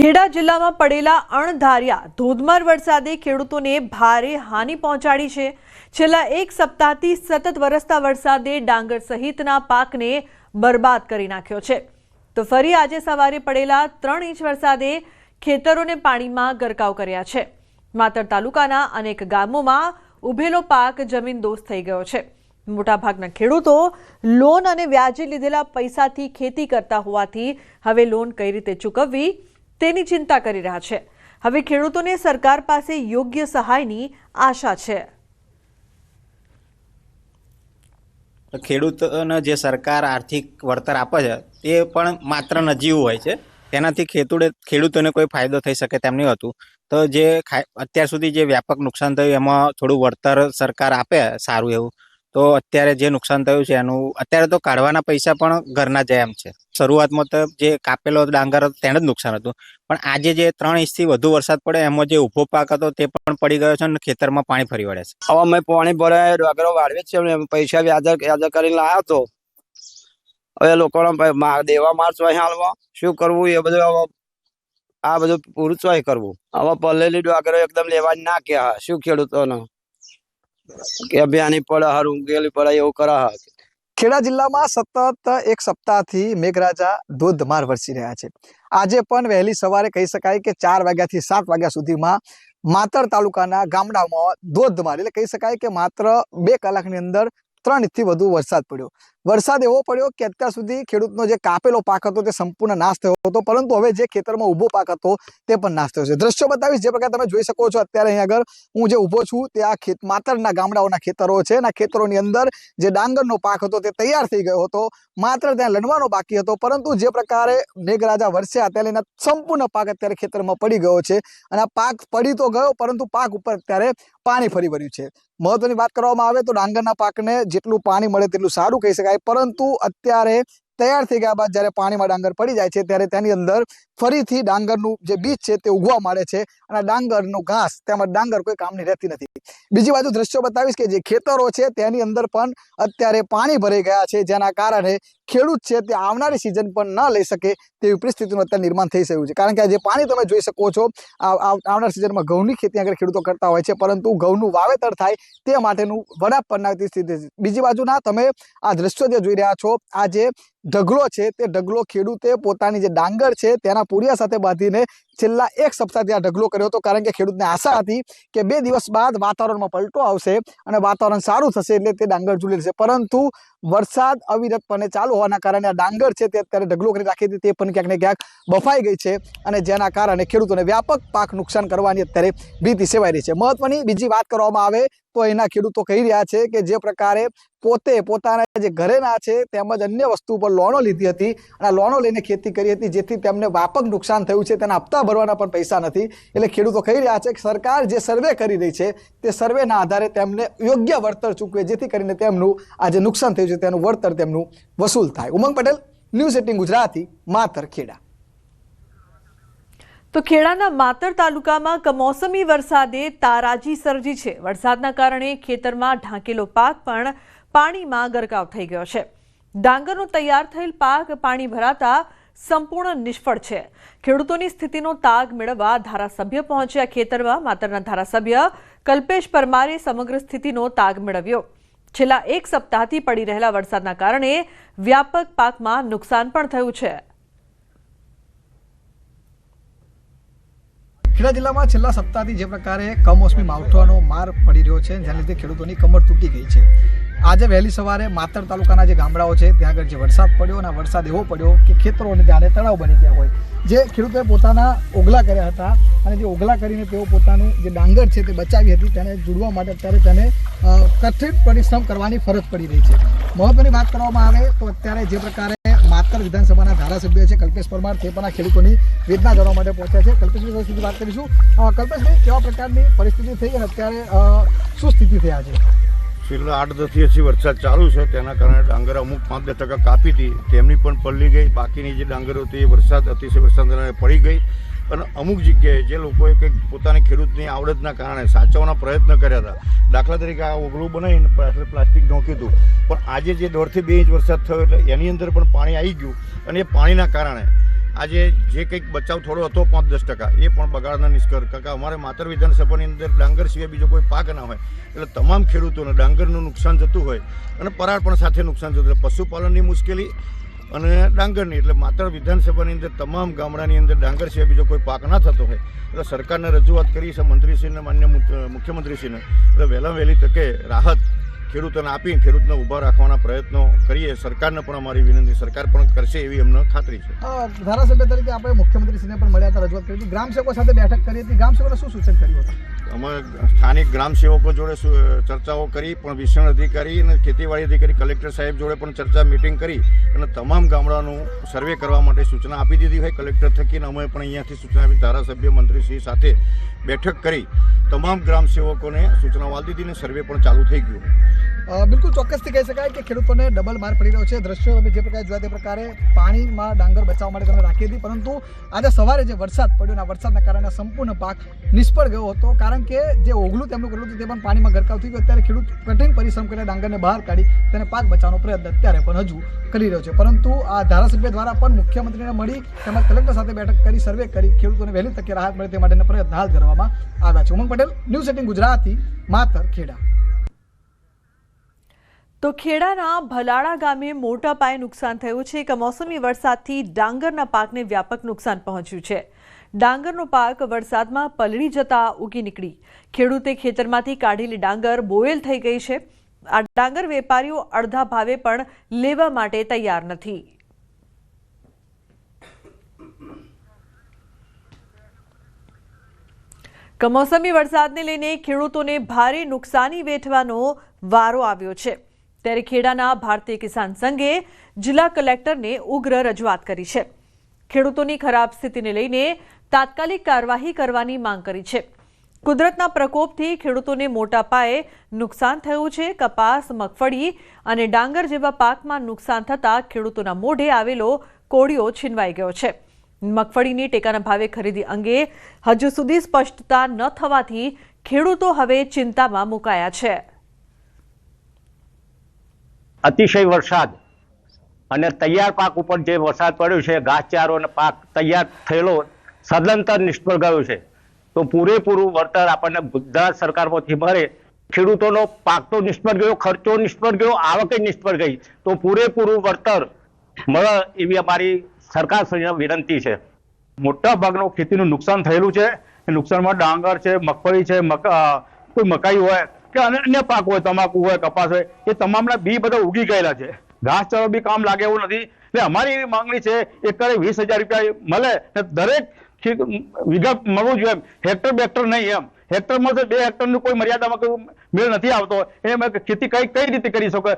ખેડા જિલ્લામાં પડેલા અણધાર્યા ધોધમાર વરસાદે ખેડૂતોને ભારે હાનિ પહોંચાડી છે. છેલ્લા એક સપ્તાહથી સતત વરસતા વરસાદે ડાંગર સહિતના પાકને બરબાદ કરી નાખ્યો છે. તો ફરી આજે સવારે પડેલા ત્રણ ઇંચ વરસાદે ખેતરોને પાણીમાં ગરકાવ કર્યા છે. માતર તાલુકાના અનેક ગામોમાં ઉભેલો પાક જમીન દોસ્ત થઈ ગયો છે. મોટાભાગના ખેડૂતો લોન અને વ્યાજે લીધેલા પૈસાથી ખેતી કરતા હોવાથી હવે લોન કઈ રીતે ચૂકવવી તેની ચિંતા કરી રહ્યા છે. હવે ખેડૂતોને સરકાર પાસે યોગ્ય સહાયની આશા છે. ખેડૂતોને જે સરકાર આર્થિક વળતર આપે છે તે પણ માત્ર નજીવું હોય છે. તેનાથી ખેડૂતે ખેડૂતોને કોઈ ફાયદો થઈ શકે તેમ નહીં હતું. તો જે અત્યાર સુધી જે વ્યાપક નુકસાન થયું, એમાં થોડું વળતર સરકાર આપે, સારું એવું. તો અત્યારે જે નુકસાન થયું છે એનું, અત્યારે તો કાઢવાના પૈસા પણ ઘરના જાય એમ છે. શરૂઆતમાં તો જે કાપેલો ડાંગર હતો તેને જ નુકસાન હતું. પણ આજે જે ત્રણ ઇંચથી વધુ વરસાદ પડે, એમાં જે ઊભો પાક હતો તે પણ પડી ગયો છે અને ખેતરમાં પાણી ફરી વળે છે. હવે અમે પાણી ભરાય, ડાંગરો વાળવે જ છે પૈસા વ્યાજર વ્યાજર કરીને લાવ્યો તો. હવે લોકોને દેવા મારશો અહીં હાલમાં શું કરવું? એ બધું આ બધું પૂરું ચોય કરવું. હવે પલ્લેલી ડાંગરો એકદમ લેવા જ ના કે શું ખેડૂતોને? કે અભિયાની પડે હારું ગેલી પડે એવું કરા ખેડા જિલ્લામાં સતત એક સપ્તાહથી મેઘરાજા ધોધમાર વરસી રહ્યા છે. આજે પણ વહેલી સવારે કહી શકાય કે ચાર વાગ્યાથી સાત વાગ્યા સુધીમાં માતર તાલુકાના ગામડામાં ધોધમાર એટલે કહી શકાય કે માત્ર બે કલાકની અંદર ત્રણ ઇંચથી વધુ વરસાદ પડ્યો. વરસાદ એવો પડ્યો કે અત્યાર સુધી ખેડૂતનો જે કાપેલો પાક હતો તે સંપૂર્ણ નાશ થયો હતો, પરંતુ હવે જે ખેતરમાં ઊભો પાક હતો તે પણ નાશ થયો છે. દ્રશ્યો બતાવીશ, જે પ્રકારે તમે જોઈ શકો છો અત્યારે અહીં આગળ. હું જે ઊભો છું તે આ ખેત, માતરના ગામડાઓના ખેતરો છે અને ખેતરોની અંદર જે ડાંગરનો પાક હતો તે તૈયાર થઈ ગયો હતો. માત્ર ત્યાં લણવાનો બાકી હતો, પરંતુ જે પ્રકારે મેઘરાજા વરસ્યા ત્યારે એના સંપૂર્ણ પાક અત્યારે ખેતરમાં પડી ગયો છે અને આ પાક પડી તો ગયો, પરંતુ પાક ઉપર અત્યારે પાણી ફરી વળ્યું છે. મહત્વની વાત કરવામાં આવે તો ડાંગરના પાકને જેટલું પાણી મળે તેટલું સારું કહી શકાય. પરંતુ અત્યારે તૈયાર થઈ ગયા બાદ જ્યારે પાણીમાં ડાંગર પડી જાય છે, ત્યારે તેની અંદર ફરીથી ડાંગરનું જે બીજ છે તે ઉગવા માંડે છે અને ડાંગરનું ઘાસ તેમજ ડાંગર કોઈ કામની રહેતી નથી. બીજી બાજુ દ્રશ્યો બતાવીશ કે જે ખેતરો છે તેની અંદર પણ અત્યારે પાણી ભરાઈ ગયા છે, જેના કારણે ખેડૂત છે તે આવનારી સિઝન પણ ન લઈ શકે તેવી પરિસ્થિતિનું અત્યારે નિર્માણ થઈ રહ્યું છે. કારણ કે જે પાણી તમે જોઈ શકો છો આવનાર સિઝનમાં ઘઉંની ખેતી આગળ ખેડૂતો કરતા હોય છે, પરંતુ ઘઉંનું વાવેતર થાય તે માટેનું વડાપ પડનારતી સ્થિતિ બીજી બાજુના તમે આ દ્રશ્યો જે જોઈ રહ્યા છો, આ જે ઢગલો છે, તે ઢગલો ખેડૂતે પોતાની જે ડાંગર છે, તેના પૂરિયા સાથે બાંધીને છેલ્લા એક સપ્તાહથી આ ઢગલો કર્યો હતો. કારણ કે ખેડૂતને આશા હતી કે બે દિવસ બાદ વાતાવરણમાં પલટો આવશે અને વાતાવરણ સારું થશે એટલે તે ડાંગર ઝૂલી લેશે. પરંતુ વરસાદ અવિરતપણે ચાલુ હોવાના કારણે આ ડાંગર છે, તે અત્યારે ઢગલો કરી રાખી હતી. તે પણ ક્યાંક ને ક્યાંક બફાઈ ગઈ છે અને જેના કારણે ખેડૂતોને વ્યાપક પાક નુકસાન કરવાની અત્યારે ભીતિ સેવાઈ રહી છે. મહત્વની બીજી વાત કરવામાં આવે તો એના ખેડૂતો કહી રહ્યા છે કે જે પ્રકારે પોતે પોતાના જે ઘરેના છે તેમજ અન્ય વસ્તુ પર લોનો લીધી હતી અને આ લોનો લઈને ખેતી કરી હતી જેથી તેમને વ્યાપક નુકસાન થયું છે. તેના હપ્તા ભરવાના પણ પૈસા નથી. એટલે ખેડૂતો કહી રહ્યા છે કે સરકાર જે સર્વે કરી રહી છે તે સર્વેના આધારે તેમને યોગ્ય વળતર ચૂકવે જેથી કરીને તેમનું આ જે નુકસાન થયું છે તેનું વળતર તેમનું વસૂલ થાય. Umang Patel, news eighteen Gujarati, Matar Kheda. તો ખેડાના માતર તાલુકામાં કમોસમી વરસાદે તારાજી સર્જી છે. વરસાદના કારણે ખેતરમાં ઢાંકેલો પાક પણ પાણીમાં ગરકાવ થઈ ગયો છે. ડાંગરનો તૈયાર થયેલ પાક પાણી ભરાતા સંપૂર્ણ નિષ્ફળ છે. ખેડૂતોની સ્થિતિનો તાગ મેળવવા ધારાસભ્ય પહોંચ્યા ખેતરમાં. માતરના ધારાસભ્ય કલ્પેશ પરમારે સમગ્ર સ્થિતિનો તાગ મેળવ્યો. છેલ્લા એક સપ્તાહથી પડી રહેલા વરસાદના કારણે વ્યાપક પાકમાં નુકસાન પણ થયું છે. ખેડા જિલ્લામાં છેલ્લા સપ્તાહથી જે પ્રકારે કમોસમી માવઠાનો માર પડી રહ્યો છે. જેના લીધે ખેડૂતોની કમર તૂટી ગઈ છે. આજે વહેલી સવારે માતર તાલુકાના જે ગામડાઓ છે, ત્યાં આગળ જે વરસાદ પડ્યો અને વરસાદ એવો પડ્યો કે ખેતરોને જાણે તળાવ બની ગયા હોય. જે ખેડૂતોએ પોતાના ઓગલા કર્યા હતા અને જે ઓગલા કરીને તેઓ પોતાનું જે ડાંગર છે તે બચાવી હતી, તેને જોડવા માટે અત્યારે તેને કઠિન પરિશ્રમ કરવાની ફરજ પડી રહી છે. મહત્વની વાત કરવામાં આવે તો અત્યારે જે પ્રકારે માતર વિધાનસભાના ધારાસભ્ય છે કલ્પેશ પરમાર, તે પણ આ ખેડૂતોની વેદના જાણવા માટે પહોંચ્યા છે. કલ્પેશભાઈ સુધી વાત કરીશું? કલ્પેશભાઈ, કેવા પ્રકારની પરિસ્થિતિ થઈ અને અત્યારે શું સ્થિતિ થયા આજે? છેલ્લા આઠ દસ દિવસથી વરસાદ ચાલુ છે. તેના કારણે ડાંગર અમુક પાંચ દસ ટકા કાપી હતી. તેમની પણ પલળી ગઈ. બાકીની જે ડાંગરો હતી એ વરસાદ, અતિશય વરસાદના કારણે પડી ગઈ. અને અમુક જગ્યાએ જે લોકોએ કંઈક પોતાની ખેડૂતની આવડતના કારણે સાચવવાના પ્રયત્ન કર્યા હતા. દાખલા તરીકે આ ઓગળું બનાવીને પ્લાસ્ટિક નોખ્યું હતું. પણ આજે જે દોઢથી બે ઇંચ વરસાદ થયો એટલે એની અંદર પણ પાણી આવી ગયું. અને એ પાણીના કારણે આજે જે કંઈક બચાવ થોડો હતો પાંચ દસ ટકા, એ પણ બગાડના નિષ્કર, કારણ કે અમારે માતર વિધાનસભાની અંદર ડાંગર સિવાય બીજો કોઈ પાક ના હોય. એટલે તમામ ખેડૂતોને ડાંગરનું નુકસાન જતું હોય અને પરાળ પણ સાથે નુકસાન જતું હોય. પશુપાલનની મુશ્કેલી અને ડાંગરની, એટલે માત્ર વિધાનસભાની અંદર તમામ ગામડાની અંદર ડાંગર સિવાય બીજો કોઈ પાક ના થતો હોય. એટલે સરકારને રજૂઆત કરી છે, મંત્રીશ્રીને, માન્ય મુખ્યમંત્રીશ્રીને. એટલે વહેલા વહેલી તકે રાહત ખેડૂતોને આપી ખેડૂતને ઊભા રાખવાના પ્રયત્નો કરીએ. સરકારને પણ અમારી વિનંતી, સરકાર પણ કરશે એવી અમને ખાતરી છે. ધારાસભ્ય તરીકે આપણે મુખ્યમંત્રીશ્રીને પણ મળ્યા હતા, રજૂઆત કરી હતી. ગ્રામસેવકો સાથે બેઠક કરી હતી. ગ્રામસેવકોને શું સૂચન કર્યું હતું? અમે સ્થાનિક ગ્રામ સેવકો જોડે ચર્ચાઓ કરી, પણ ભીષણ અધિકારી અને ખેતીવાડી અધિકારી કલેક્ટર સાહેબ જોડે પણ ચર્ચા મિટિંગ કરી અને તમામ ગામડાનું સર્વે કરવા માટે સૂચના આપી દીધી હોય. કલેક્ટર થકીને અમે પણ અહીંયાથી સૂચના આપી, ધારાસભ્ય મંત્રીશ્રી સાથે બેઠક કરી. તમામ ગ્રામ સેવકોને સૂચનાઓ આપી દીધી અને સર્વે પણ ચાલુ થઈ ગયું. બિલકુલ ચોક્કસથી કહી શકાય કે ખેડૂતોને ડબલ માર પડી રહ્યો છે. દ્રશ્યો તમે જે પ્રકારે જોયા તે પ્રકારે પાણીમાં ડાંગર બચાવવા માટે તમે રાખી હતી. પરંતુ આજે સવારે જે વરસાદ પડ્યો આ વરસાદના કારણે સંપૂર્ણ પાક નિષ્ફળ ગયો હતો. કારણ કે જે ઓગલું તેમનું કરેલું હતું તે પણ પાણીમાં ગરકાવ થઈ ગયું. અત્યારે ખેડૂત કઠિન પરિશ્રમ કરીને ડાંગરને બહાર કાઢી તેને પાક બચાવવાનો પ્રયત્ન અત્યારે પણ હજુ કરી રહ્યો છે. પરંતુ આ ધારાસભ્ય દ્વારા પણ મુખ્યમંત્રીને મળી તેમજ કલેક્ટર સાથે બેઠક કરી, સર્વે કરી ખેડૂતોને વહેલી તકે રાહત મળે તે માટેના પ્રયત્ન હાથ ધરવામાં આવ્યા છે. Umang Patel, news eighteen Gujarati, Matar Kheda. તો ખેડાના ભલાળા ગામે મોટા પાયે નુકસાન થયું છે. કમોસમી વરસાદથી ડાંગરના પાકને વ્યાપક નુકસાન પહોંચ્યું છે. ડાંગરનો પાક વરસાદમાં પલળી જતા ઉગી નીકળી. ખેડૂતે ખેતરમાંથી કાઢેલી ડાંગર બોયલ થઈ ગઈ છે. આ ડાંગર વેપારીઓ અડધા ભાવે પણ લેવા માટે તૈયાર નથી. કમોસમી વરસાદને લઈને ખેડૂતોને ભારે નુકસાની વેઠવાનો વારો આવ્યો છે. ત્યારે ખેડાના ભારતીય કિસાન સંઘે જિલ્લા કલેક્ટરને ઉગ્ર રજૂઆત કરી છે. ખેડૂતોની ખરાબ સ્થિતિને લઈને તાત્કાલિક કાર્યવાહી કરવાની માંગ કરી છે. કુદરતના પ્રકોપથી ખેડૂતોને મોટા પાયે નુકસાન થયું છે. કપાસ, મગફળી અને ડાંગર જેવા પાકમાં નુકસાન થતાં ખેડૂતોના મોઢે આવેલો કોળિયો છીનવાઈ ગયો છે. મગફળીની ટેકાના ભાવે ખરીદી અંગે હજુ સુધી સ્પષ્ટતા ન થવાથી ખેડૂતો હવે ચિંતામાં મુકાયા છે. અતિશય વરસાદ. અને તૈયાર પાક ઉપર જે વરસાદ પડ્યો છે, ઘાસચારો અને પાક તૈયાર થયેલો, સદંતર નિષ્ફળ ગયો છે. તો પૂરેપૂરું વળતર આપણને ગુજરાત સરકારમાંથી મળે. ખેડૂતોનો પાક તો નિષ્ફળ ગયો, ખર્ચો નિષ્ફળ ગયો, આવકે નિષ્ફળ ગઈ. તો પૂરેપૂરું વળતર મળે એવી અમારી સરકાર વિનંતી છે. મોટા ભાગનું ખેતીનું નુકસાન થયેલું છે. નુકસાનમાં ડાંગર છે, મગફળી છે મક કોઈ મકાઈ હોય કે અન્ય પાક હોય, તમાકુ હોય, કપાસ હોય, એ તમામના બી બધા ઉગી ગયેલા છે. ઘાસચારો બી કામ લાગે એવું નથી. એટલે અમારી એવી માંગણી છે, એકરે વીસ હજાર રૂપિયા મળે ને દરેક વીઘા મળવું જોઈએ હેક્ટર બેક્ટર નહીં એમ. હેક્ટરમાં તો બે હેક્ટરનું કોઈ મર્યાદામાં કોઈ મેળ નથી આવતો. એમ ખેતી કઈ કઈ રીતે કરી શકે?